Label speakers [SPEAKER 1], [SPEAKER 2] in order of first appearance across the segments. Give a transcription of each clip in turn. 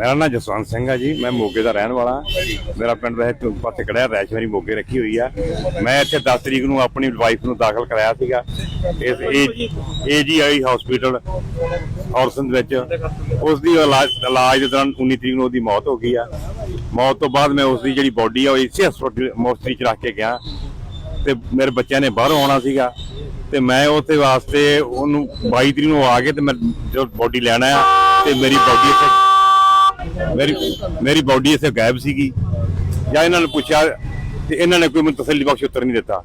[SPEAKER 1] ਮੇਰਾ ਨਾਮ ਜਸਵੰਤ ਸਿੰਘ ਆ ਜੀ, ਮੈਂ ਮੋਗੇ ਦਾ ਰਹਿਣ ਵਾਲਾ। ਹਾਂ। ਮੇਰਾ ਪਿੰਡ ਵੈਸੇ ਤੋਂ ਪਾਸੇ ਕੜਿਆ ਮੋਗੇ ਰੱਖੀ ਹੋਈ ਆ। ਮੈਂ ਇੱਥੇ 10 ਤਰੀਕ ਨੂੰ ਆਪਣੀ ਵਾਈਫ ਨੂੰ ਦਾਖਲ ਕਰਾਇਆ ਸੀਗਾ। ਇਸ ਏਜੀਆਈ ਹਸਪੀਟਲ ਔਰਸਨ ਵਿੱਚ। ਉਸ ਦੀ ਇਲਾਜ ਇਲਾਜ ਦੇ ਦੌਰਾਨ 19 ਤਰੀਕ ਨੂੰ ਉਹਦੀ ਮੌਤ ਹੋ ਗਈ ਆ। ਮੌਤ ਤੋਂ ਬਾਅਦ ਮੈਂ ਉਸ ਦੀ ਜਿਹੜੀ ਬੋਡੀ ਆ, ਉਹ ਇਸੇ ਹਸਪੀਟਲ ਮੋਸਟਰੀ ਚ ਰੱਖ ਕੇ ਗਿਆ। ਤੇ ਮੇਰੇ ਬੱਚਿਆਂ ਨੇ ਬਾਹਰੋਂ ਆਉਣਾ ਸੀਗਾ। ਤੇ ਮੈਂ ਉਹਦੇ ਵਾਸਤੇ ਉਹਨੂੰ 22 ਤਰੀਕ ਨੂੰ ਆ ਕੇ ਤੇ ਮੈਂ ਜੋ ਬੋਡੀ ਲੈਣਾ ਆ, ਤੇ ਮੇਰੀ ਬੋਡੀ ਇੱਥੇ ਮੇਰੀ ਮੇਰੀ ਬੋਡੀ ਇੱਥੇ ਗਾਇਬ ਸੀਗੀ ਜਾਂ ਇਹਨਾਂ ਨੇ ਪੁੱਛਿਆ ਤੇ ਇਹਨਾਂ ਨੇ ਕੋਈ ਮੈਨੂੰ ਤਸੱਲੀ ਬਖਸ਼ ਉੱਤਰ ਨਹੀਂ ਦਿੱਤਾ।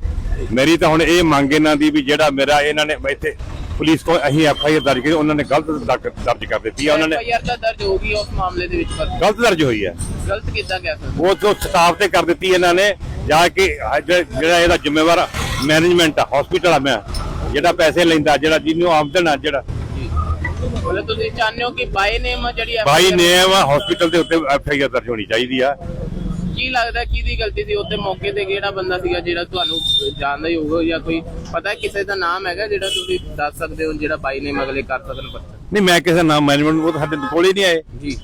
[SPEAKER 1] ਮੇਰੀ ਤਾਂ ਹੁਣ ਇਹ ਮੰਗ ਇਹਨਾਂ ਦੀ ਵੀ ਜਿਹੜਾ ਮੇਰਾ ਇਹਨਾਂ ਨੇ ਇੱਥੇ ਪੁਲਿਸ ਕੋਲ ਅਸੀਂ ਐਫ ਆਈ ਆਰ ਦਰਜ ਕੀਤੀ ਉਹਨਾਂ ਨੇ ਗਲਤ ਦਰਜ ਕਰ ਦਿੱਤੀ ਆ ਉਹਨਾਂ ਨੇ
[SPEAKER 2] ਐਫਆਈਆਰ ਦਾ ਦਰਜ ਹੋ ਗਈ ਉਸ ਮਾਮਲੇ ਦੇ ਵਿੱਚ
[SPEAKER 1] ਗਲਤ ਦਰਜ ਹੋਈ ਹੈ।
[SPEAKER 2] ਗਲਤ ਕਿੱਦਾਂ ਕਹਿ ਸਕਦੇ?
[SPEAKER 1] ਉਹ ਤੋਂ ਸਟਾਫ ਤੇ ਕਰ ਦਿੱਤੀ ਇਹਨਾਂ ਨੇ ਜਾ ਕੇ ਜਿਹੜਾ ਇਹਦਾ ਜ਼ਿੰਮੇਵਾਰ ਮੈਨੇਜਮੈਂਟ ਆ ਹਸਪੀਟਲ ਆ ਮੈਂ ਜਿਹੜਾ ਪੈਸੇ ਲੈਂਦਾ ਜਿਹੜਾ ਜਿਹਨੂੰ ਆਮਦਨ ਆ ਜਿਹੜਾ
[SPEAKER 2] ਤੁਸੀਂ ਚਾਹੁੰਦੇ ਹੋ ਕਿ ਬਾਈ ਨੇਮ ਜਿਹੜੀ
[SPEAKER 1] ਬਾਈ
[SPEAKER 2] FIR
[SPEAKER 1] ਨੇਮ ਹਸਪੀਟਲ ਦੇ ਉੱਤੇ ਐਫ ਆਈ ਆਰ ਦਰਜ ਹੋਣੀ ਚਾਹੀਦੀ ਆ।
[SPEAKER 2] ਕੀ ਲੱਗਦਾ ਕਿਹਦੀ ਗਲਤੀ ਸੀ? ਉੱਤੇ ਮੌਕੇ ਤੇ ਕਿਹੜਾ ਬੰਦਾ ਸੀਗਾ ਜਿਹੜਾ ਤੁਹਾਨੂੰ ਜਾਣਦਾ ਹੀ ਹੋਊਗਾ ਜਾਂ ਕੋਈ ਪਤਾ ਕਿਸੇ ਦਾ ਨਾਮ ਹੈਗਾ ਜਿਹੜਾ ਤੁਸੀਂ ਦੱਸ ਸਕਦੇ ਹੋ ਜਿਹੜਾ ਬਾਈ ਨੇਮ ਅਗਲੇ ਕਰ ਸਕਣ ਪਰਚਾ
[SPEAKER 1] ਨਹੀਂ ਮੈਂ ਕਿਸੇ ਨਾਮ ਮੈਨੇਜਮੈਂਟ ਉਹ ਤਾਂ ਸਾਡੇ ਕੋਲ ਹੀ ਨਹੀਂ ਆਏ।
[SPEAKER 2] ਜੀ।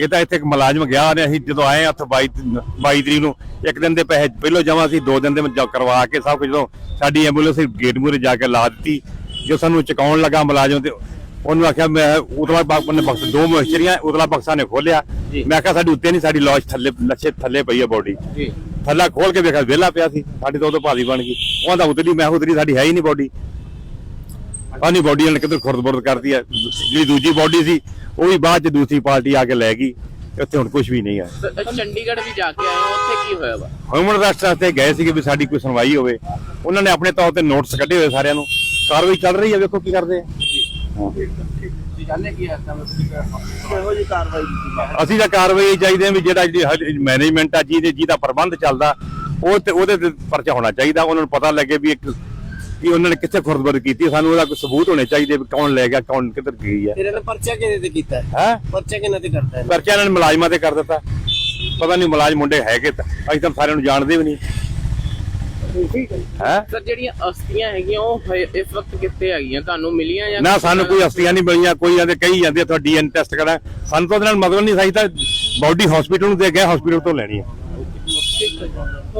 [SPEAKER 1] ਇਹ ਤਾਂ ਇੱਥੇ ਇੱਕ ਮੁਲਾਜ਼ਮ ਗਿਆ ਨੇ ਅਸੀਂ ਜਦੋਂ ਆਏ ਉੱਥੇ 22 ਤ- 22 ਤਰੀਕ ਨੂੰ ਇੱਕ ਦਿਨ ਦੇ ਪੈਸੇ ਪਹਿਲਾਂ ਜਮਾ ਸੀ ਦੋ ਦਿਨ ਦੇ ਵਿੱਚ ਕਰਵਾ ਕੇ ਸਭ ਕੁਝ ਜਦੋਂ ਸਾਡੀ ਐਂਬੂਲੈਂਸ ਗੇਟ ਮੂਹਰੇ ਜਾ ਕੇ ਲਾ ਦਿੱਤੀ ਜੋ ਸਾਨੂੰ ਚੁਕਾਉਣ ਲੱਗਾ ਮੁਲਾਜ਼ਮ ਤੇ ਉਹਨੂੰ ਆਖਿਆ ਮੈਂ ਉਤਲਾ ਬਾਗ ਉਹਨੇ ਬਖਸ਼ ਦੋ ਮੋਇਸਚਰੀਆਂ ਉਤਲਾ ਬਕਸਾ ਨੇ ਖੋਲਿਆ। ਮੈਂ ਆਖਿਆ ਸਾਡੀ ਉੱਤੇ ਨਹੀਂ ਸਾਡੀ ਲੌਜ ਥੱਲੇ ਲੱਛੇ ਥੱਲੇ ਪਈ ਹੈ ਬੋਡੀ
[SPEAKER 2] ਜੀ।
[SPEAKER 1] ਥੱਲਾ ਖੋਲ ਕੇ ਵੇਖਿਆ ਵਿਹਲਾ ਪਿਆ ਸੀ। ਸਾਡੀ ਤਾਂ ਉਦੋਂ ਭਾਲੀ ਬਣ ਗਈ। ਉਹਦਾ ਉਤਲੀ ਮੈਂ ਉਤਲੀ ਸਾਡੀ ਹੈ ਹੀ ਨਹੀਂ ਬੋਡੀ ਆਹ ਨਹੀਂ ਬੋਡੀ ਨੇ ਕਿਧਰ ਖੁਰਦ-ਬੁਰਦ ਕਰਦੀ ਹੈ ਜਿਹੜੀ ਦੂਜੀ ਬੋਡੀ ਸੀ ਉਹ ਵੀ ਬਾਅਦ ਚ ਦੂਸਰੀ ਪਾਰਟੀ ਆ ਕੇ ਲੈ ਗਈ। ਉੱਥੇ ਹੁਣ ਕੁਝ ਵੀ ਨਹੀਂ ਹੈ
[SPEAKER 2] ਤੇ ਚੰਡੀਗੜ੍ਹ ਵੀ ਜਾ ਕੇ ਆਏ ਉੱਥੇ ਕੀ ਹੋਇਆ ਵਾ?
[SPEAKER 1] ਹਿਊਮਨ ਰਾਈਟਸ ਵਾਸਤੇ ਗਏ ਸੀਗੇ ਵੀ ਸਾਡੀ ਕੋਈ ਸੁਣਵਾਈ ਹੋਵੇ। ਉਹਨਾਂ ਨੇ ਆਪਣੇ ਤੌਰ ਤੇ ਨੋਟਿਸ ਕੱਢੇ ਹੋਏ ਸਾਰਿਆਂ ਨੂੰ। ਕਾਰਵਾਈ ਚੱਲ ਰਹੀ ਹੈ ਵੇਖੋ ਕੀ ਕਰਦੇ ਆ।
[SPEAKER 2] ਜਾਣੇ ਕੀ ਹੈ?
[SPEAKER 3] ਇਹੋ ਜੀ ਕਾਰਵਾਈ ਕੀਤੀ
[SPEAKER 1] ਅਸੀਂ ਤਾਂ ਕਾਰਵਾਈ ਚਾਹੀਦੇ ਆ ਵੀ ਜਿਹੜਾ ਮੈਨੇਜਮੈਂਟ ਆ ਜਿਹਦੇ ਜਿਹਦਾ ਪ੍ਰਬੰਧ ਚੱਲਦਾ ਉਹ ਤੇ ਉਹਦੇ ਤੇ ਪਰਚਾ ਹੋਣਾ ਚਾਹੀਦਾ। ਉਹਨਾਂ ਨੂੰ ਪਤਾ ਲੱਗੇ ਵੀ ਇੱਕ ਕਿ ਉਹਨਾਂ ਨੇ ਕਿੱਥੇ ਖੁਰਦਬਰ ਕੀਤੀ। ਸਾਨੂੰ ਉਹਦਾ ਕੋਈ ਸਬੂਤ ਹੋਣੇ ਚਾਹੀਦੇ ਵੀ ਕੌਣ ਲੈ ਗਿਆ ਕੌਣ ਕਿੱਧਰ ਗਈ ਹੈ।
[SPEAKER 3] ਇਹਨਾਂ ਨੇ ਪਰਚਾ ਕਿਹਦੇ ਤੇ ਕੀਤਾ ਹੈ?
[SPEAKER 1] ਹੈ?
[SPEAKER 3] ਪਰਚਾ ਕਿਹਨਾਂ ਤੇ ਕਰਤਾ ਹੈ?
[SPEAKER 1] ਪਰਚਾ ਇਹਨਾਂ ਨੇ ਮੁਲਾਜ਼ਮਾਂ ਤੇ ਕਰ ਦਿੱਤਾ। ਪਤਾ ਨਹੀਂ ਮੁਲਾਜ਼ਮ ਮੁੰਡੇ ਹੈਗੇ ਤਾਂ। ਅਸੀਂ ਤਾਂ ਸਾਰਿਆਂ ਨੂੰ ਜਾਣਦੇ ਵੀ ਨਹੀਂ। ਹੈ।
[SPEAKER 2] ਸਰ ਜਿਹੜੀਆਂ ਅਸਥੀਆਂ ਹੈਗੀਆਂ ਉਹ ਹੈ- ਇਸ ਵਕਤ ਕਿੱਥੇ ਹੈਗੀਆਂ? ਤੁਹਾਨੂੰ ਮਿਲੀਆਂ ਜਾਂ
[SPEAKER 1] ਨਾ ਸਾਨੂੰ ਕੋਈ ਅਸਤੀਆਂ ਨਹੀਂ ਮਿਲੀਆਂ ਕੋਈ ਜਾਂਦੇ ਕਹੀ ਜਾਂਦੇ ਤੁਹਾਡਾ ਡੀਐਨ ਟੈਸਟ ਕਰਾਂ। ਸਾਨੂੰ ਤਾਂ ਉਹਦੇ ਨਾਲ ਮਤਲਬ ਨਹੀਂ ਸਹੀ ਤਾਂ ਬਾਡੀ ਹਸਪੀਟਲ ਨੂੰ ਦੇ ਗਏ ਹਸਪੀਟਲ ਤੋਂ ਲੈਣੀ ਹੈ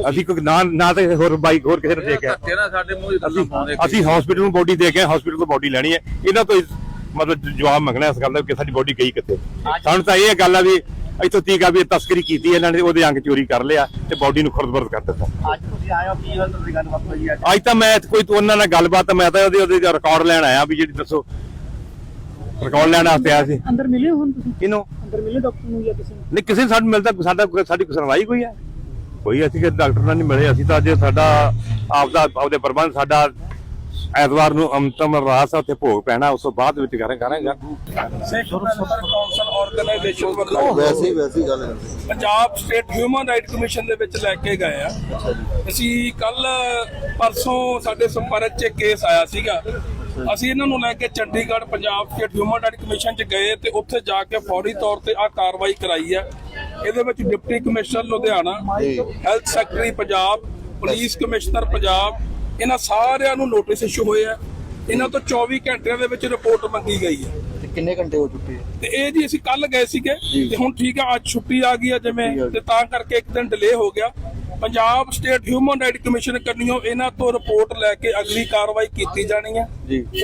[SPEAKER 1] ਅਸੀਂ ਕੋਈ ਨਾ ਨਾ ਤੇ ਹੋਰ ਬਾਈਕ ਹੋਰ ਕਿਸੇ ਨੂੰ ਦੇ ਗਿਆ
[SPEAKER 4] ਤੇਰਾ ਸਾਡੇ ਮੂੰਹ ਦੀ
[SPEAKER 1] ਅਸੀਂ ਅਸੀਂ ਹਸਪੀਟਲ ਨੂੰ ਬੋਡੀ ਦੇ ਕੇ ਹਸਪੀਟਲ ਤੋਂ ਬੋਡੀ ਲੈਣੀ ਹੈ ਇਹਨਾਂ ਤੋਂ ਮਤਲਬ ਜਵਾਬ ਮੰਗਣਾ ਇਸ ਗੱਲ ਦਾ ਕਿ ਸਾਡੀ ਬੋਡੀ ਗਈ ਕਿੱਥੇ। ਸਾਨੂੰ ਤਾਂ ਇਹ ਗੱਲ ਆ ਵੀ ਇੱਥੋਂ ਤੀਕ ਆ ਵੀ ਤਸਕਰੀ ਕੀਤੀ ਇਹਨਾਂ ਨੇ ਉਹਦੇ ਅੰਗ ਚੋਰੀ ਕਰ ਲਿਆ ਤੇ ਬੋਡੀ ਨੂੰ ਖੁਰਦ-ਬੁਰਦ ਕਰ ਦਿੱਤਾ।
[SPEAKER 3] ਅੱਜ ਤੁਸੀਂ ਆਏ ਹੋ ਕੀ ਗੱਲ ਤੁਸੀਂ ਗੱਲਬਾਤ ਹੋਈ ਅੱਜ
[SPEAKER 1] ਅੱਜ ਤਾਂ ਮੈਂ ਕੋਈ ਉਹਨਾਂ ਨਾਲ ਗੱਲਬਾਤ ਮੈਂ ਤਾਂ ਉਹਦੇ ਉਹਦੇ ਰਿਕਾਰਡ ਲੈਣ ਆਇਆ ਵੀ ਜਿਹੜੀ ਦੱਸੋ। ਰਿਕਾਰਡ ਲੈਣ ਵਾਸਤੇ ਆਇਆ ਸੀ।
[SPEAKER 5] ਅੰਦਰ ਮਿਲੇ ਹੁਣ ਤੁਸੀਂ?
[SPEAKER 1] ਕਿਨੂੰ
[SPEAKER 5] ਅੰਦਰ ਮਿਲੇ ਡਾਕਟਰ ਨੂੰ ਜਾਂ ਕਿਸੇ ਨੂੰ?
[SPEAKER 1] ਨਹੀਂ ਕਿਸੇ ਨੂੰ ਸਾਨੂੰ ਮਿਲਦਾ ਸਾਡਾ ਕੋਈ- ਸਾਡੀ ਕੋਈ ਸੁਣਵਾਈ ਕੋਈ ਹੈ। ਕੋਈ ਅਸੀਂ ਕਿ ਡਾਕਟਰ ਨਾਲ ਨਹੀਂ ਮਿਲੇ ਅਸੀਂ ਤਾਂ ਅੱਜ ਸਾਡਾ ਆਪਦਾ ਆਪਦੇ ਪ੍ਰਬੰਧ ਸਾਡਾ ਐਤਵਾਰ ਨੂੰ ਅੰਤਮ ਰਾਸ ਉੱਥੇ ਭੋਗ ਪੈਣਾ ਉਸ ਤੋਂ ਬਾਅਦ ਵਿੱਚ ਕਰਾਂ ਕਰਾਂਗਾ
[SPEAKER 4] ਸਿੱਖ ਵੈਲਫੇਅਰ ਕਾਉਂਸਲ ਆਰਗੇਨਾਈਜੇਸ਼ਨ ਵੱਲੋਂ
[SPEAKER 6] ਵੈਸੇ ਹੀ ਵੈਸੇ ਗੱਲ ਹੈ
[SPEAKER 4] Punjab state human right commission ਦੇ ਵਿੱਚ ਲੈ ਕੇ ਗਏ ਆ। ਅਸੀਂ ਕੱਲ ਪਰਸੋਂ ਸਾਡੇ ਸੰਪਰਕ 'ਚ ਕੇਸ ਆਇਆ ਸੀਗਾ। ਅਸੀਂ ਇਹਨਾਂ ਨੂੰ ਲੈ ਕੇ Chandigarh Punjab state human right commission 'ਚ ਗਏ ਤੇ ਉੱਥੇ ਜਾ ਕੇ ਫੌਰੀ ਤੌਰ ਤੇ ਆ ਕਾਰਵਾਈ ਕਰਾਈ ਆ। ਇਹਦੇ ਵਿੱਚ deputy commissioner Ludhiana health secretary Punjab police commissioner Punjab ਇਹਨਾਂ ਸਾਰਿਆਂ ਨੂੰ ਨੋਟਿਸ ਇਸ਼ੂ ਹੋਏ ਆ। ਇਹਨਾਂ ਤੋਂ 24 ਘੰਟਿਆਂ ਦੇ ਵਿੱਚ ਰਿਪੋਰਟ ਮੰਗੀ ਗਈ ਹੈ
[SPEAKER 6] ਤੇ ਕਿੰਨੇ ਘੰਟੇ ਹੋ ਚੁੱਕੇ ਆ?
[SPEAKER 4] ਤੇ ਇਹ ਜੀ ਅਸੀਂ ਕੱਲ ਗਏ ਸੀਗੇ ਤੇ ਹੁਣ ਠੀਕ ਆ ਅੱਜ ਛੁੱਟੀ ਆ ਗਈ ਆ ਜਿਵੇਂ ਤੇ ਤਾਂ ਕਰਕੇ ਇੱਕ ਦਿਨ ਡਿਲੇ ਹੋ ਗਿਆ। Punjab state human right commission ਕਰਨੀਓ ਇਹਨਾਂ ਤੋਂ ਰਿਪੋਰਟ ਲੈ ਕੇ ਅਗਲੀ ਕਾਰਵਾਈ ਕੀਤੀ ਜਾਣੀ ਹੈ।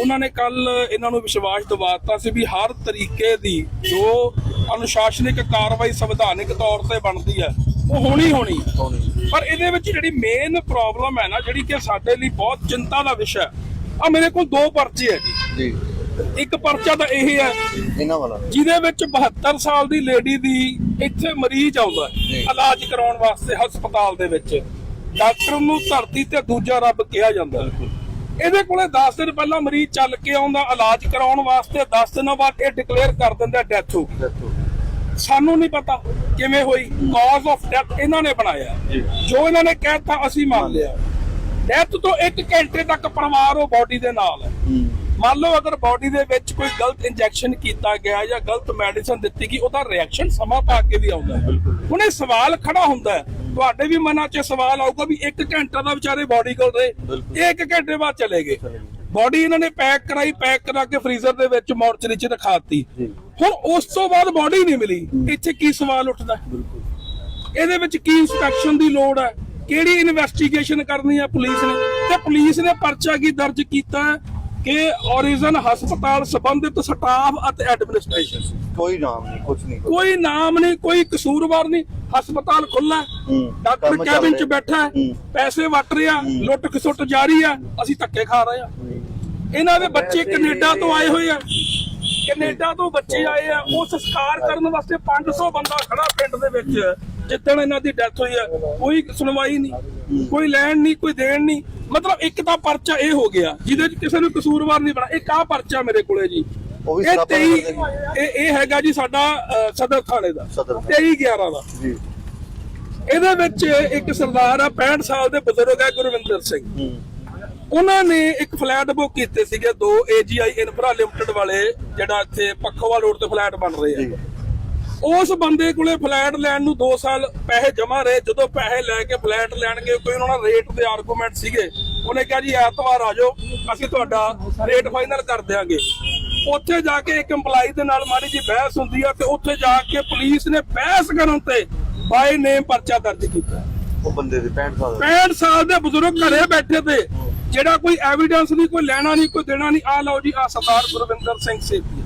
[SPEAKER 4] ਉਹਨਾਂ ਨੇ ਕੱਲ ਇਹਨਾਂ ਨੂੰ ਵਿਸ਼ਵਾਸ ਦਿਵਾਤਾ ਸੀ ਵੀ ਹਰ ਤਰੀਕੇ ਦੀ ਜੋ ਅਨੁਸ਼ਾਸਨਿਕ ਕਾਰਵਾਈ ਸੰਵਿਧਾਨਿਕ ਤੌਰ ਤੇ ਬਣਦੀ ਹੈ ਉਹ ਹੋਣੀ। ਹੋਣੀ ਹੈ। ਪਰ ਇਹਦੇ ਵਿੱਚ ਜਿਹੜੀ ਮੇਨ ਪ੍ਰੋਬਲਮ ਹੈ ਨਾ ਜਿਹੜੀ ਕਿ ਸਾਡੇ ਲਈ ਬਹੁਤ ਚਿੰਤਾ ਦਾ ਵਿਸ਼ਾ ਆ ਮੇਰੇ ਕੋਲ ਦੋ ਪਰਚੇ ਹੈ ਜੀ।
[SPEAKER 6] ਜੀ
[SPEAKER 4] ਇੱਕ ਪਰਚਾ ਤਾਂ ਇਹ ਹੈ
[SPEAKER 6] ਇਹਨਾਂ ਵਾਲਾ।
[SPEAKER 4] ਜਿਹਦੇ ਵਿੱਚ 72 ਸਾਲ ਦੀ ਲੇਡੀ ਦੀ ਇੱਥੇ ਮਰੀਜ਼ ਆਉਂਦਾ ਹੈ ਇਲਾਜ ਕਰਾਉਣ ਵਾਸਤੇ ਹਸਪਤਾਲ ਦੇ ਵਿੱਚ। ਡਾਕਟਰ ਨੂੰ ਧਰਤੀ ਤੇ ਦੂਜਾ ਰੱਬ ਕਿਹਾ ਜਾਂਦਾ ਹੈ। ਇਹਦੇ ਕੋਲੇ 10 ਦਿਨ ਪਹਿਲਾਂ ਮਰੀਜ਼ ਚੱਲ ਕੇ ਆਉਂਦਾ ਇਲਾਜ ਕਰਾਉਣ ਵਾਸਤੇ 10 ਦਿਨਾਂ ਬਾਅਦ ਇਹ ਡਿਕਲੇਅਰ ਕਰ ਦਿੰਦਾ ਡੈਥ ਹੋ ਗਈ ਸਾਨੂੰ ਨਹੀਂ ਪਤਾ ਕਿਵੇਂ ਹੋਈ ਕਾਜ਼ ਆਫ ਡੈਥ ਇਹਨਾਂ ਨੇ ਬਣਾਇਆ। ਜੋ। ਇਹਨਾਂ ਨੇ ਕਹਿਤਾ ਅਸੀਂ ਮੰਨ ਲਿਆ। ਡੈਥ ਤੋਂ 1 ਘੰਟੇ ਤੱਕ ਪਰਿਵਾਰ ਉਹ ਬਾਡੀ ਦੇ ਨਾਲ ਹੈ। ਮੰਨ ਲਓ ਅਗਰ ਬਾਡੀ ਦੇ ਵਿੱਚ ਕੋਈ ਗਲਤ ਇੰਜੈਕਸ਼ਨ ਕੀਤਾ ਗਿਆ ਜਾਂ ਗਲਤ ਮੈਡੀਸਨ ਦਿੱਤੀ ਗਈ ਉਹਦਾ ਰਿਐਕਸ਼ਨ ਸਮਾਂ ਪਾ ਕੇ ਵੀ ਆਉਂਦਾ। ਹੁਣ ਇਹ ਸਵਾਲ ਖੜਾ ਹੁੰਦਾ ਤੁਹਾਡੇ ਵੀ ਮਨਾਂ 'ਚ ਸਵਾਲ ਆਊਗਾ ਵੀ 1 ਘੰਟਾ ਦਾ ਵਿਚਾਰੇ ਬਾਡੀ ਕੋਲ ਰਹੇ। ਇਹ 1 ਘੰਟੇ ਬਾਅਦ ਚਲੇ ਗਏ। ਬਾਡੀ ਇਹਨਾਂ ਨੇ ਪੈਕ ਕਰਾਈ ਪੈਕ ਕਰਾ ਕੇ ਫ੍ਰੀਜ਼ਰ ਦੇ ਵਿੱਚ ਮੋਰਚਰੀ 'ਚ ਰਖਾਤੀ ਹੁਣ ਉਸ ਤੋਂ ਬਾਅਦ ਬਾਡੀ ਨਹੀਂ ਮਿਲੀ। ਇੱਥੇ ਕੀ ਸਵਾਲ ਉੱਠਦਾ ਹੈ? ਇਹਦੇ ਵਿੱਚ ਕੀ ਇਨਸਪੈਕਸ਼ਨ ਦੀ ਲੋੜ ਹੈ? ਕਿਹੜੀ ਇਨਵੈਸਟੀਗੇਸ਼ਨ ਕਰਨੀ ਹੈ ਪੁਲਿਸ ਨੇ? ਤੇ ਪੁਲਿਸ ਨੇ ਪਰਚਾ ਕੀ ਦਰਜ ਕੀਤਾ ਹੈ ਕਿ ਔਰਿਜਨ ਹਸਪਤਾਲ ਸੰਬੰਧਿਤ ਸਟਾਫ ਅਤੇ ਐਡਮਿਨਿਸਟ੍ਰੇਸ਼ਨ
[SPEAKER 6] ਕੋਈ ਨਾਮ ਨਹੀਂ ਕੁਝ ਨਹੀਂ।
[SPEAKER 4] ਕੋਈ ਨਾਮ ਨਹੀਂ ਕੋਈ ਕਸੂਰਵਾਰ ਨਹੀਂ। ਹਸਪਤਾਲ ਖੁੱਲਾ
[SPEAKER 6] ਹੂੰ।
[SPEAKER 4] ਡਾਕਟਰ ਕੈਬਿਨ ਚ। ਬੈਠਾ। ਪੈਸੇ ਵਟ ਰਿਹਾ ਲੁੱਟ ਖਸੁੱਟ ਜਾਰੀ ਆ ਅਸੀਂ ਧੱਕੇ ਖਾ ਰਹੇ ਆ ਇਹਨਾਂ ਦੇ ਬੱਚੇ ਕੈਨੇਡਾ ਤੋਂ ਆਏ ਹੋਏ ਆ। ਕੈਨੇਡਾ ਤੋਂ ਬੱਚੇ ਆਏ ਆ ਉਹ ਸੰਸਕਾਰ ਕਰਨ ਵਾਸਤੇ 500 ਬੰਦਾ ਖੜਾ ਪਿੰਡ ਦੇ ਵਿੱਚ ਜਿੱਦਣ ਇਹਨਾਂ ਦੀ ਡੈਥ ਹੋਈ ਆ ਕੋਈ ਸੁਣਵਾਈ ਨਹੀਂ ਕੋਈ ਲੈਣ ਨਹੀਂ ਕੋਈ ਦੇਣ ਨਹੀਂ। ਮਤਲਬ ਇੱਕ ਤਾਂ ਪਰਚਾ ਇਹ ਹੋ ਗਿਆ ਜਿਹਦੇ ਚ ਕਿਸੇ ਨੂੰ ਕਸੂਰਵਾਰ ਨਹੀਂ ਬਣਾ ਇੱਕ ਆ ਪਰਚਾ ਮੇਰੇ ਕੋਲੇ ਜੀ। ਇਹ
[SPEAKER 6] ਸਰਾਪਾ
[SPEAKER 4] 23
[SPEAKER 6] ਨਗਰ ਦੇ
[SPEAKER 4] ਇਹ ਇਹ ਹੈਗਾ ਜੀ ਸਾਡਾ ਸਦਰ ਥਾਣੇ ਦਾ
[SPEAKER 6] ਸਦਰ ਥਾਣੇ।
[SPEAKER 4] 23 11 ਦਾ।
[SPEAKER 6] ਜੀ।
[SPEAKER 4] ਇਹਦੇ ਵਿੱਚ ਇੱਕ ਸਰਦਾਰ ਆ 65 ਸਾਲ ਦੇ ਬਜ਼ੁਰਗ ਹੈ ਗੁਰਵਿੰਦਰ ਸਿੰਘ।
[SPEAKER 6] ਹੂੰ।
[SPEAKER 4] ਉਹਨਾਂ ਨੇ ਇੱਕ ਫਲੈਟ ਬੁੱਕ ਕੀਤੇ ਸੀਗੇ ਦੋ AGI ਇਨਫਰਾ ਲਿਮਟਿਡ ਵਾਲੇ ਜਿਹੜਾ ਇੱਥੇ ਪੱਖੋਵਾ ਰੋਡ ਤੇ ਫਲੈਟ ਬਣ ਰਹੇ ਆ। ਉਸ ਬੰਦੇ ਕੋਲੇ ਫਲੈਟ ਲੈਣ ਨੂੰ 2 ਸਾਲ ਪੈਸੇ ਜਮਾ ਰਹੇ। ਜਦੋਂ ਪੈਸੇ ਲੈ ਕੇ ਫਲੈਟ ਲੈਣ ਗਏ ਕੋਈ ਉਹਨਾਂ ਦਾ ਰੇਟ ਦੇ ਆਰਗੂਮੈਂਟ ਸੀਗੇ। ਉਹਨੇ ਕਿਹਾ ਜੀ ਐਤਵਾਰ ਆ ਜਾਓ ਅਸੀਂ ਤੁਹਾਡਾ ਰੇਟ ਫਾਈਨਲ ਕਰ ਦਿਆਂਗੇ। ਉੱਥੇ ਜਾ ਕੇ ਇੱਕ EMPLOYEE ਦੇ ਨਾਲ ਮਾੜੀ ਜੀ ਬਹਿਸ ਹੁੰਦੀ ਆ ਤੇ ਉੱਥੇ ਜਾ ਕੇ ਪੁਲਿਸ ਨੇ ਬਹਿਸ ਕਰਨ ਤੇ ਬਾਈ ਨੇਮ ਪਰਚਾ ਦਰਜ ਕੀਤਾ।
[SPEAKER 6] ਉਹ ਬੰਦੇ ਦੇ 65 ਸਾਲ ਦਾ।
[SPEAKER 4] 65 ਸਾਲ ਦੇ ਬਜ਼ੁਰਗ ਘਰੇ ਬੈਠੇ ਤੇ ਜਿਹੜਾ ਕੋਈ ਐਵੀਡੈਂਸ ਨਹੀਂ ਕੋਈ ਲੈਣਾ ਨਹੀਂ ਕੋਈ ਦੇਣਾ ਨਹੀਂ ਆ ਲਓ ਜੀ ਆ ਸਰਦਾਰ ਗੁਰਵਿੰਦਰ ਸਿੰਘ ਸੇਪੀ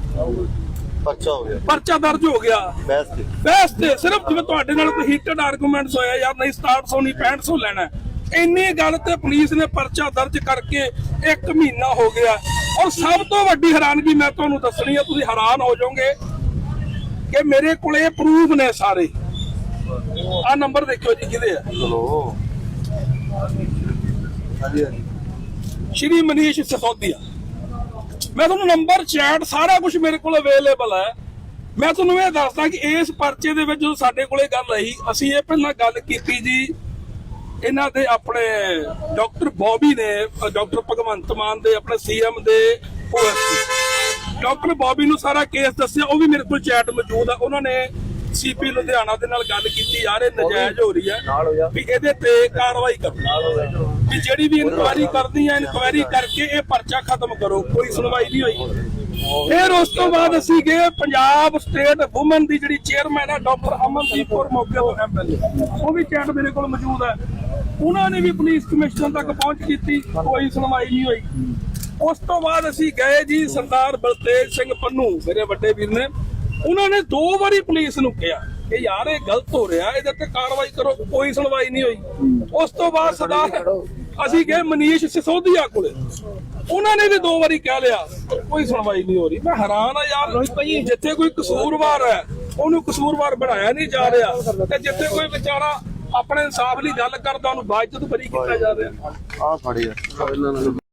[SPEAKER 6] ਪਰਚਾ ਹੋ ਗਿਆ।
[SPEAKER 4] ਪਰਚਾ ਦਰਜ ਹੋ ਗਿਆ।
[SPEAKER 6] ਬੈਸ ਤੇ।
[SPEAKER 4] ਬਹਿਸ ਤੇ ਸਿਰਫ ਜਿਵੇਂ ਤੁਹਾਡੇ ਨਾਲ ਕੋਈ ਹੀਟਡ ਆਰਗੂਮੈਂਟਸ ਹੋਇਆ ਯਾਰ ਨਹੀਂ 6700 ਨਹੀਂ 6500 ਲੈਣਾ। ਇੰਨੀ ਗੱਲ ਤੇ ਪੁਲਿਸ ਨੇ ਪਰਚਾ ਦਰਜ ਕਰਕੇ 1 ਮਹੀਨਾ ਹੋ ਗਿਆ। ਔਰ ਸਭ ਤੋਂ ਵੱਡੀ ਹੈਰਾਨਗੀ ਮੈਂ ਤੁਹਾਨੂੰ ਦੱਸਣੀ ਹੈ ਤੁਸੀਂ ਹੈਰਾਨ ਹੋ ਜਾਓਗੇ ਕਿ ਮੇਰੇ ਕੋਲੇ ਪ੍ਰੂਫ ਨੇ ਸਾਰੇ। ਆ ਨੰਬਰ ਦੇਖਿਓ ਜੀ ਕਿਹਦੇ ਆ?
[SPEAKER 6] ਹਾਂਜੀ ਹਾਂਜੀ।
[SPEAKER 4] ਸ਼੍ਰੀ ਮਨੀਸ਼ ਸਿਸੋਦੀਆ ਮੈਂ ਤੁਹਾਨੂੰ ਨੰਬਰ ਚੈਟ ਸਾਰਾ ਕੁਝ ਮੇਰੇ ਕੋਲ ਅਵੇਲੇਬਲ ਹੈ। ਮੈਂ ਤੁਹਾਨੂੰ ਇਹ ਦੱਸਦਾ ਕਿ ਇਸ ਪਰਚੇ ਦੇ ਵਿੱਚ ਜਦੋਂ ਸਾਡੇ ਕੋਲੇ ਗੱਲ ਆਈ ਅਸੀਂ ਇਹ ਪਹਿਲਾਂ ਗੱਲ ਕੀਤੀ ਜੀ। ਇਹਨਾਂ ਦੇ ਆਪਣੇ ਡਾਕਟਰ ਬੌਬੀ ਨੇ ਡਾਕਟਰ ਭਗਵੰਤ ਮਾਨ ਦੇ ਆਪਣੇ ਸੀਐਮ ਦੇ OSP ਡਾਕਟਰ ਬੌਬੀ ਨੂੰ ਸਾਰਾ ਕੇਸ ਦੱਸਿਆ ਉਹ ਵੀ ਮੇਰੇ ਕੋਲ ਚੈਟ ਮੌਜੂਦ ਆ। ਉਹਨਾਂ ਨੇ ਸੀਪੀ ਲੁਧਿਆਣਾ ਦੇ ਨਾਲ ਗੱਲ ਕੀਤੀ ਯਾਰ ਇਹ ਨਜਾਇਜ਼ ਹੋ ਰਹੀ ਹੈ ਵੀ ਇਹਦੇ ਤੇ ਕਾਰਵਾਈ ਕਰੋ ਵੀ ਜਿਹੜੀ ਵੀ ਇਨਕੁਆਇਰੀ ਕਰਦੀ ਹੈ ਇਨਕੁਆਇਰੀ ਕਰਕੇ ਇਹ ਪਰਚਾ ਖਤਮ ਕਰੋ, ਕੋਈ ਸੁਣਵਾਈ ਨਹੀਂ ਹੋਈ। ਫਿਰ ਉਸ ਤੋਂ ਬਾਅਦ ਅਸੀਂ ਗਏ ਪੰਜਾਬ ਸਟੇਟ ਔਮਨ ਦੀ ਜਿਹੜੀ ਚੇਅਰਮੈਨ ਹੈ ਡਾਕਟਰ ਅਮਨਦੀਪ ਕੌਰ ਮੋਗੇ ਤੋਂ ਐਮਐਲਏ ਉਹ ਵੀ ਚੈਟ ਮੇਰੇ ਕੋਲ ਮੌਜੂਦ ਹੈ ਉਹਨਾਂ ਨੇ ਵੀ ਪੁਲਿਸ ਕਮਿਸ਼ਨਰ ਤੱਕ ਪਹੁੰਚ ਕੀਤੀ, ਕੋਈ ਸੁਣਵਾਈ ਨਹੀਂ ਹੋਈ। ਉਸ ਤੋਂ ਬਾਅਦ ਅਸੀਂ ਗਏ ਜੀ ਸਰਦਾਰ ਬਲਤੇਜ ਸਿੰਘ ਪੰਨੂ, ਮੇਰੇ ਵੱਡੇ ਵੀਰ ਨੇ। ਉਹਨਾਂ ਨੇ ਦੋ ਵਾਰੀ ਪੁਲਿਸ ਨੂੰ ਕਿਹਾ। ਕਿ ਯਾਰ ਇਹ ਗਲਤ ਹੋ ਰਿਹਾ ਇਹਦੇ ਤੇ ਕਾਰਵਾਈ ਕਰੋ ਕੋਈ ਸੁਣਵਾਈ ਨਹੀਂ ਹੋਈ। ਉਸ ਤੋਂ ਬਾਅਦ ਸਰਦਾਰ ਅਸੀਂ ਗਏ ਮਨੀਸ਼ ਸਿਸੋਦੀਆ ਕੋਲੇ। ਉਹਨਾਂ ਨੇ ਵੀ ਦੋ ਵਾਰੀ ਕਹਿ ਲਿਆ ਕੋਈ ਸੁਣਵਾਈ ਨਹੀਂ ਹੋ ਰਹੀ। ਮੈਂ ਹੈਰਾਨ ਆ ਯਾਰ ਜਿੱਥੇ ਕੋਈ ਕਸੂਰਵਾਰ ਹੈ ਉਹਨੂੰ ਕਸੂਰਵਾਰ ਬਣਾਇਆ ਨਹੀਂ ਜਾ ਰਿਹਾ। ਤੇ ਜਿੱਥੇ ਕੋਈ ਵਿਚਾਰਾ ਆਪਣੇ ਇਨਸਾਫ ਲਈ ਗੱਲ ਕਰਦਾ ਉਹਨੂੰ ਬਾਅਦ ਚ ਬਰੀ ਕੀਤਾ ਜਾ ਰਿਹਾ।
[SPEAKER 6] ਆ ਫੜੀ